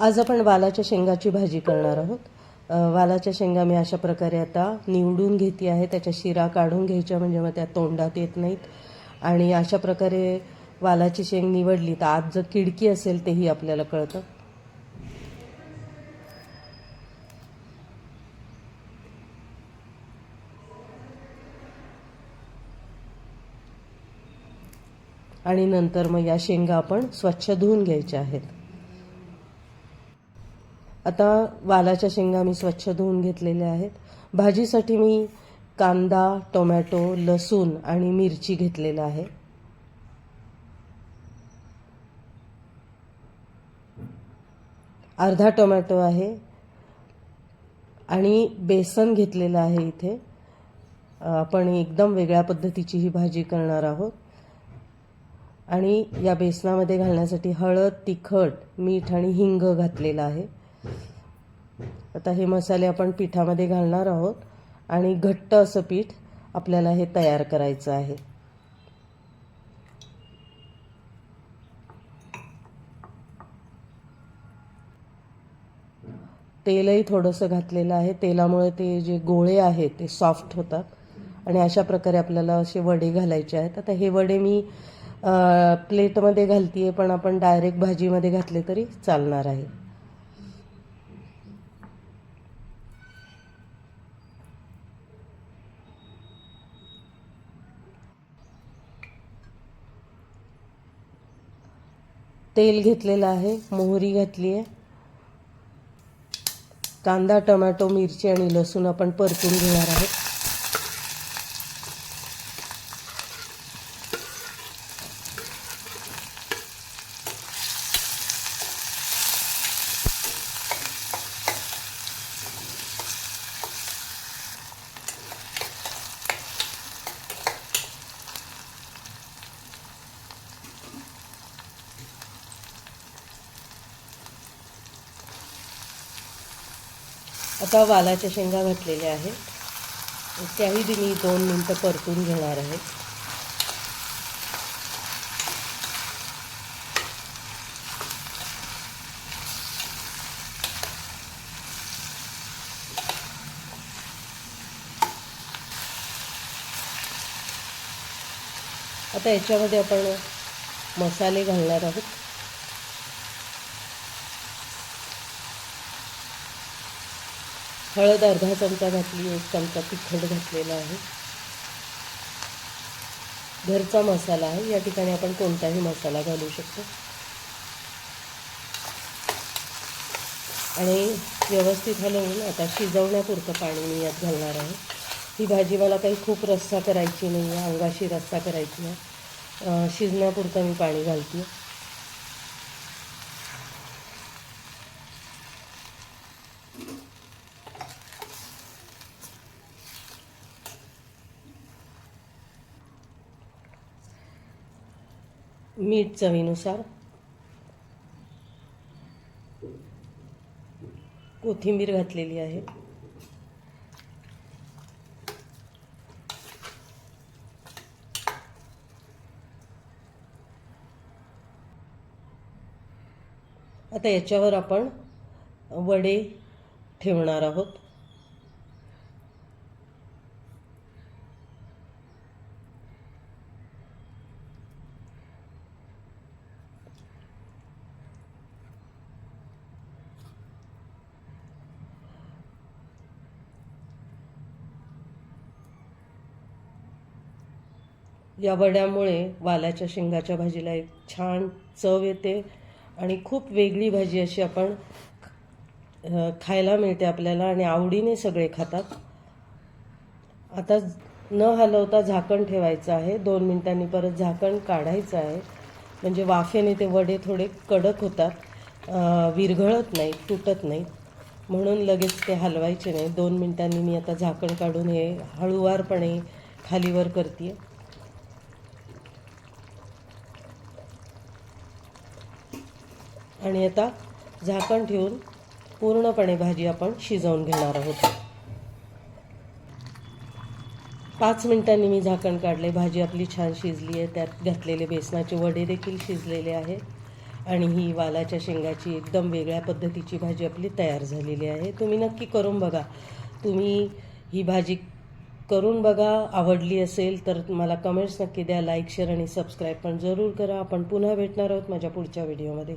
आज आपण वालाच्या शेंगाची भाजी करणार आहोत. वालाच्या शेंगा मी अशा प्रकारे आता निवडून घेते आहे. त्याच्या शिरा काढून घ्यायच्या म्हणजे मग त्या तोंडात येत नाहीत. आणि अशा प्रकारे वालाची शेंग निवडली तर आज जर किडकी असेल तेही आपल्याला कळतं. आणि नंतर मग या शेंगा आपण स्वच्छ धुवून घ्यायच्या आहेत. आता वालाच्या शेंगा मी स्वच्छ धुवून घेतलेल्या आहेत. भाजीसाठी मी कांदा टोमॅटो लसूण आणि मिरची घेतलेलं आहे. अर्धा टोमॅटो आहे आणि बेसन घेतलेलं आहे इथे. आपण एकदम वेगळ्या पद्धतीची ही भाजी करणार आहोत. आणि या बेसनामध्ये घालण्यासाठी हळद तिखट मीठ आणि हिंग घातलेलं आहे. आता हे मसाले आपण पिठामध्ये घालणार आहोत आणि घट्ट असं पीठ आपल्याला हे तयार करायचं आहे. तेलही थोडंसं घातलेलं आहे. तेलामुळे ते जे गोळे आहेत ते सॉफ्ट होतात. आणि अशा प्रकारे आपल्याला असे वडे घालायचे आहेत. आता हे वडे मी प्लेटमध्ये प्लेटमध्ये आहे पण आपण डायरेक्ट भाजीमध्ये घातले तरी चालणार आहे. तेल घेतलेलं आहे मोहरी घातली आहे कांदा टोमॅटो मिरची आणि लसूण आपण परतून घेणार आहोत. आता वालाच्या शेंगा घातलेल्या आहेत. त्याही मी दोन मिनटं परतून घेणार आहे. आता याच्यामध्ये आपण मसाले घालणार आहोत. हळद अर्धा चमचा घातली एक चमचा तिखट घातलेला आहे. घरचा मसाला आहे. या ठिकाणी आपण कोणताही मसाला घालू शकतो. आणि व्यवस्थित हलवून आता शिजवण्यापुरतं पाणी मी यात घालणार आहे. ही भाजी मला काही खूप रस्सा करायची नाही आहे अंगाशी रस्सा करायची आहे. शिजण्यापुरतं मी पाणी घालते मीठ चवीनुसार. कोथिंबीर घातलेली आहे. आता याच्यावर आपण वडे ठेवणार आहोत. या वड्यामुळे वालाच्या शेंगाच्या भाजीला एक छान चव येते आणि खूप वेगळी भाजी अशी आपण खायला मिळते आपल्याला आणि आवडीने सगळे खातात. आता न हलवता झाकण ठेवायचं आहे. दोन मिनिटांनी परत झाकण काढायचं आहे. म्हणजे वाफेने ते वडे थोडे कडक होतात. विरघळत नाही तुटत नाही म्हणून लगेच ते हलवायचे नाही. दोन मिनिटांनी मी आता झाकण काढून हे हळूवारपणे खालीवर करते आणि आता झाकण ठेवून पूर्णपणे भाजी आपण शिजवून घेणार आहोत. पाच मिनिटांनी मी झाकण काढले. भाजी आपली छान शिजली आहे. त्यात घातलेले बेसनाचे वडे देखील शिजलेले आहे. आणि ही वालाच्या शेंगाची एकदम वेगळ्या पद्धतीची भाजी आपली तयार झालेली आहे. तुम्ही नक्की करून बघा. तुम्ही ही भाजी करून बघा. आवडली असेल तर मला कमेंट्स नक्की द्या. लाईक शेअर आणि सबस्क्राईब पण जरूर करा. आपण पुन्हा भेटणार आहोत माझ्या पुढच्या व्हिडिओमध्ये